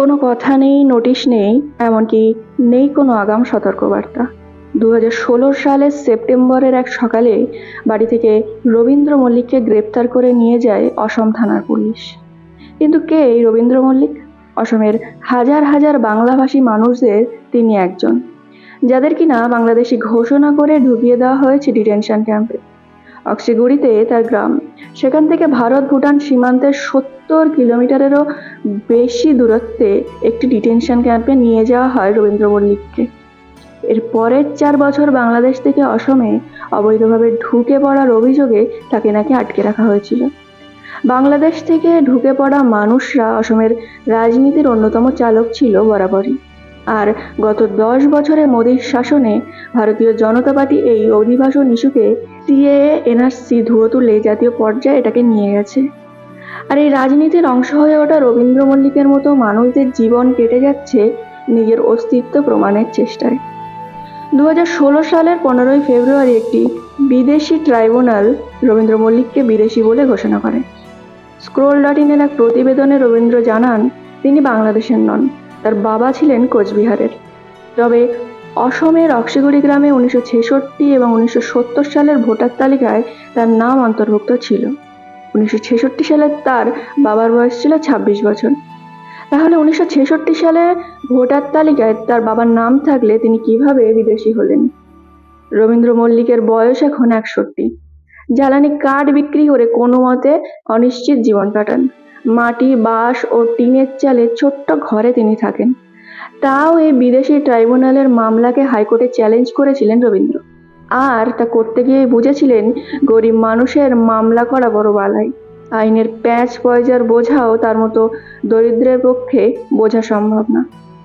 কোনো কথা নেই, নোটিশ নেই, এমনকি নেই কোনো আগাম সতর্কবার্তা। দু হাজার ষোলো সালের সেপ্টেম্বরের এক সকালে বাড়ি থেকে রবীন্দ্র মল্লিককে গ্রেপ্তার করে নিয়ে যায় অসম থানার পুলিশ। কিন্তু কে এই রবীন্দ্র মল্লিক? অসমের হাজার হাজার বাংলাভাষী মানুষদের তিনি একজন, যাদের কিনা বাংলাদেশি ঘোষণা করে ঢুকিয়ে দেওয়া হয়েছে ডিটেনশন ক্যাম্পে। অক্সিগুড়িতে তার গ্রাম, সেখান থেকে ভারত ভুটান সীমান্তের সত্তর কিলোমিটারেরও বেশি দূরত্বে একটি ডিটেনশন ক্যাম্পে নিয়ে যাওয়া হয় রবীন্দ্র মল্লিককে এর পরের চার বছর বাংলাদেশ থেকে অসমে অবৈধভাবে ঢুকে পড়ার অভিযোগে তাকে নাকি আটকে রাখা হয়েছিল। বাংলাদেশ থেকে ঢুকে পড়া মানুষরা অসমের রাজনীতির অন্যতম চালক ছিল বরাবরই। আর গত দশ বছরে মোদীর শাসনে ভারতীয় জনতা পার্টি এই অভিবাসন ইস্যুকে সিএএ এনআরসি ধুয়ো তুলে জাতীয় পর্যায়ে এটাকে নিয়ে গেছে। আর এই রাজনীতির অংশ হয়ে ওঠা রবীন্দ্র মল্লিকের মতো মানুষদের জীবন কেটে যাচ্ছে নিজের অস্তিত্ব প্রমাণের চেষ্টায়। দু সালের পনেরোই ফেব্রুয়ারি একটি বিদেশি ট্রাইব্যুনাল রবীন্দ্র মল্লিককে বিদেশি বলে ঘোষণা করে। স্ক্রোল ডট ইনের এক প্রতিবেদনে রবীন্দ্র জানান, তিনি বাংলাদেশের নন, তার বাবা ছিলেন কোচবিহারের। তবে অসমের অক্সিগুড়ি গ্রামে উনিশশো ছেষট্টি এবং উনিশশো সত্তর সালের ভোটার তালিকায় তার নাম অন্তর্ভুক্ত ছিল। উনিশশো ছেষট্টি সালে তার বাবার বয়স ছিল ছাব্বিশ বছর। তাহলে উনিশশো ছেষট্টি সালে ভোটার তালিকায় তার বাবার নাম থাকলে তিনি কীভাবে বিদেশি হলেন? রবীন্দ্র মল্লিকের বয়স এখন একষট্টি। জ্বালানি কাঠ বিক্রি করে কোনো মতে অনিশ্চিত জীবন কাটান। মাটি, বাঁশ ও টিনের চালে ছোট্ট ঘরে তিনি থাকেন। তাও এই বিদেশি ট্রাইব্যুনালের মামলাকে হাইকোর্টে চ্যালেঞ্জ করেছিলেন রবীন্দ্র। আর তা করতে গিয়ে বুঝেছিলেন গরিব মানুষের মামলা করা বড় বালাই। আইনের প্যাঁচ পয়জার বোঝাও তার মতো দরিদ্রের পক্ষে বোঝা সম্ভব না।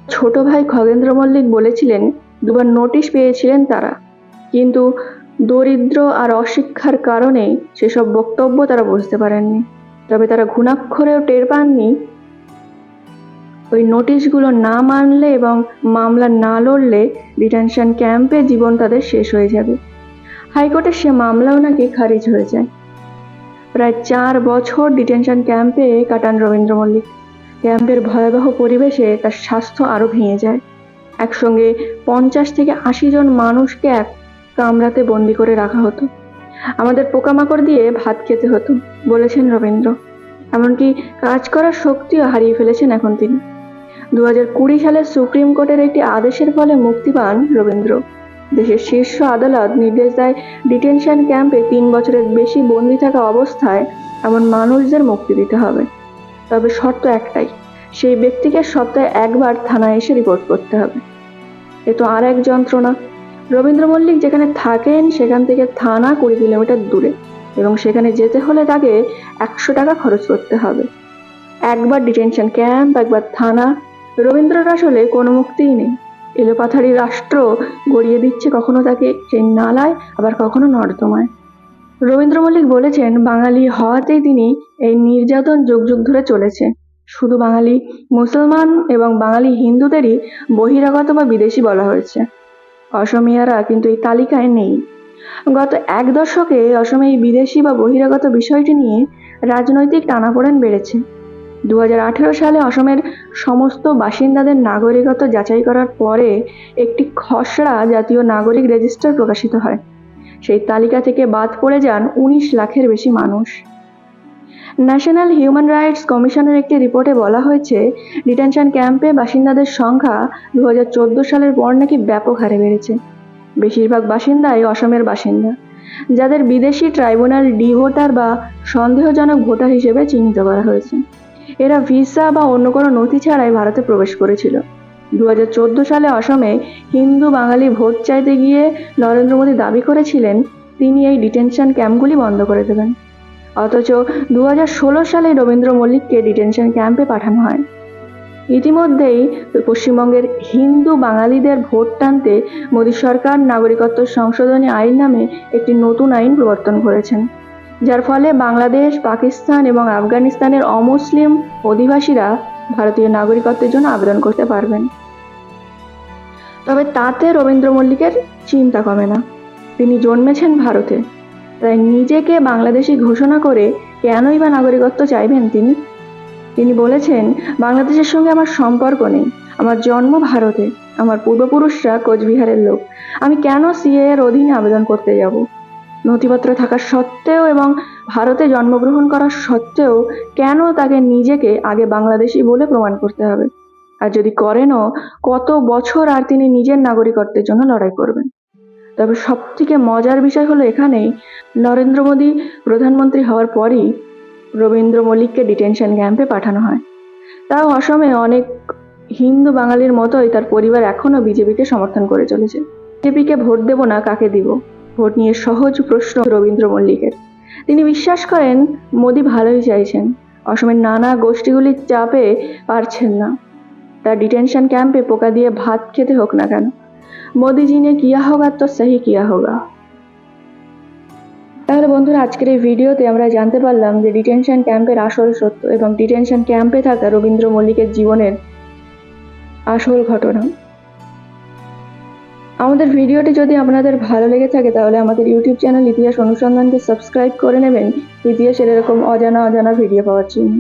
ছোট ভাই খগেন্দ্র মল্লিক বলেছিলেন, দুবার নোটিশ পেয়েছিলেন তারা। কিন্তু দরিদ্র আর অশিক্ষার কারণে সেসব বক্তব্য তারা বুঝতে পারেননি। তবে তারা ঘুণাক্ষরেও টের পাননি ওই নোটিশগুলো না মানলে এবং মামলা না লড়লে ডিটেনশন ক্যাম্পে জীবন তাদের শেষ হয়ে যাবে। হাইকোর্টে সে মামলাও নাকি খারিজ হয়ে যায়। প্রায় চার বছর ডিটেনশন ক্যাম্পে কাটান রবীন্দ্র মল্লিক। ক্যাম্পের ভয়াবহ পরিবেশে তার স্বাস্থ্য আরও ভেঙে যায়। একসঙ্গে পঞ্চাশ থেকে আশি জন মানুষকে এক কামরাতে বন্দি করে রাখা হতো। আমাদের পোকামাকড় দিয়ে ভাত খেতে হতো, বলেছেন রবীন্দ্র। এমনকি কাজ করার শক্তিও হারিয়ে ফেলেছেন এখন তিনি। দু হাজার কুড়ি সালে সুপ্রিম কোর্টের একটি আদেশের ফলে মুক্তি পান রবীন্দ্র। দেশের শীর্ষ আদালত নির্দেশ দেয় ডিটেনশন ক্যাম্পে তিন বছরের বেশি বন্দি থাকা অবস্থায় এমন মানুষদের মুক্তি দিতে হবে। তবে শর্ত একটাই, সেই ব্যক্তিকে সপ্তাহে একবার থানায় এসে রিপোর্ট করতে হবে। এ তো আর এক যন্ত্রণা। রবীন্দ্র মল্লিক যেখানে থাকেন, সেখান থেকে থানা কুড়ি কিলোমিটার দূরে এবং সেখানে যেতে হলে তাকে একশো টাকা খরচ করতে হবে। একবার ডিটেনশন ক্যাম্প, একবার থানা রবীন্দ্রর আসলে কোনো মুক্তিই নেই। এলোপাথারি রাষ্ট্র গড়িয়ে দিচ্ছে কখনো তাকে সেই নালায় আবার কখনো নর্দমায়। রবীন্দ্র মল্লিক বলেছেন, বাঙালি হওয়াতেই তিনি এই নির্যাতন যুগ যুগ ধরে চলেছে। শুধু বাঙালি মুসলমান এবং বাঙালি হিন্দুদেরই বহিরাগত বা বিদেশি বলা হয়েছে। অসমিয়ারা কিন্তু এই তালিকায় নেই। গত এক দশকে অসমে এই বিদেশি বা বহিরাগত বিষয়টি নিয়ে রাজনৈতিক টানাপোড়েন বেড়েছে। দু হাজার আঠেরো সালে অসমের সমস্ত বাসিন্দাদের নাগরিকত্ব যাচাই করার পরে একটি খসড়া জাতীয় নাগরিক রেজিস্টার প্রকাশিত হয়। সেই তালিকা থেকে বাদ পড়ে যান উনিশ লাখের বেশি মানুষ। ন্যাশনাল হিউম্যান রাইটস কমিশনের একটি রিপোর্টে বলা হয়েছে, ডিটেনশন ক্যাম্পে বাসিন্দাদের সংখ্যা দু হাজার চোদ্দ সালের পর নাকি ব্যাপক হারে বেড়েছে। বেশিরভাগ বাসিন্দাই অসমের বাসিন্দা, যাদের বিদেশি ট্রাইব্যুনাল ডি ভোটার বা সন্দেহজনক ভোটার হিসেবে চিহ্নিত করা হয়েছে। এরা ভিসা বা অন্য কোনো নথি ছাড়াই ভারতে প্রবেশ করেছিল। দু হাজার চোদ্দ সালে অসমে হিন্দু বাঙালি ভোট চাইতে গিয়ে নরেন্দ্র মোদী দাবি করেছিলেন, তিনি এই ডিটেনশন ক্যাম্পগুলি বন্ধ করে দেবেন। অথচ দু হাজার ষোলো সালে রবীন্দ্র মল্লিককে ডিটেনশন ক্যাম্পে পাঠানো হয়। ইতিমধ্যেই পশ্চিমবঙ্গের হিন্দু বাঙালিদের ভোট টানতে মোদী সরকার নাগরিকত্ব সংশোধনী আইন নামে একটি নতুন আইন প্রবর্তন করেছেন। যার ফলে বাংলাদেশ, পাকিস্তান এবং আফগানিস্তানের অমুসলিম অধিবাসীরা ভারতীয় নাগরিকত্বের জন্য আবেদন করতে পারবেন। তবে তাতে রবীন্দ্র মল্লিকের চিন্তা কমে না। তিনি জন্মেছেন ভারতে। তাই নিজেকে বাংলাদেশি ঘোষণা করে কেনই বা নাগরিকত্ব চাইবেন তিনি? তিনি বলেছেন, বাংলাদেশের সঙ্গে আমার সম্পর্ক নেই। আমার জন্ম ভারতে। আমার পূর্বপুরুষরা কোচবিহারের লোক। আমি কেন সিএ এর অধীনে আবেদন করতে যাব? নথিপত্র থাকা সত্ত্বেও এবং ভারতে জন্মগ্রহণ করা সত্ত্বেও কেন তাকে নিজেকে আগে বাংলাদেশি বলে প্রমাণ করতে হবে? আর যদি করেনও, কত বছর আর তিনি নিজের নাগরিকত্বের জন্য লড়াই করবেন? তবে সব থেকে মজার বিষয় হলো এখানেই, নরেন্দ্র মোদী প্রধানমন্ত্রী হওয়ার পরই রবীন্দ্র মল্লিককে ডিটেনশন ক্যাম্পে পাঠানো হয়। তাও অসমে অনেক হিন্দু বাঙালির মতোই তার পরিবার এখনও বিজেপিকে সমর্থন করে চলেছে। বিজেপিকে ভোট দেব না, কাকে দিব? ভোট নিয়ে সহজ প্রশ্ন রবীন্দ্র মল্লিকের। তিনি বিশ্বাস করেন, মোদি ভালোই চাইছেন। অসমের নানা গোষ্ঠীগুলির চাপে পারছেন না। তার ডিটেনশন ক্যাম্পে পোকা দিয়ে ভাত খেতে হোক না কেন। মোদি জি নে কিয়া হোগা তো সহি কিয়া হোগা তাহলে বন্ধুরা, আজকের এই ভিডিওতে আমরা জানতে পারলাম যে ডিটেনশন ক্যাম্পের আসল সত্য এবং ডিটেনশন ক্যাম্পে থাকা রবীন্দ্র মল্লিকের জীবনের আসল ঘটনা। আমাদের ভিডিওটি যদি আপনাদের ভালো লেগে থাকে, তাহলে আমাদের ইউটিউব চ্যানেল ইতিহাস অনুসন্ধানকে সাবস্ক্রাইব করে নেবেন। ইতিহাসের এরকম অজানা অজানা ভিডিও পাওয়ার জন্য।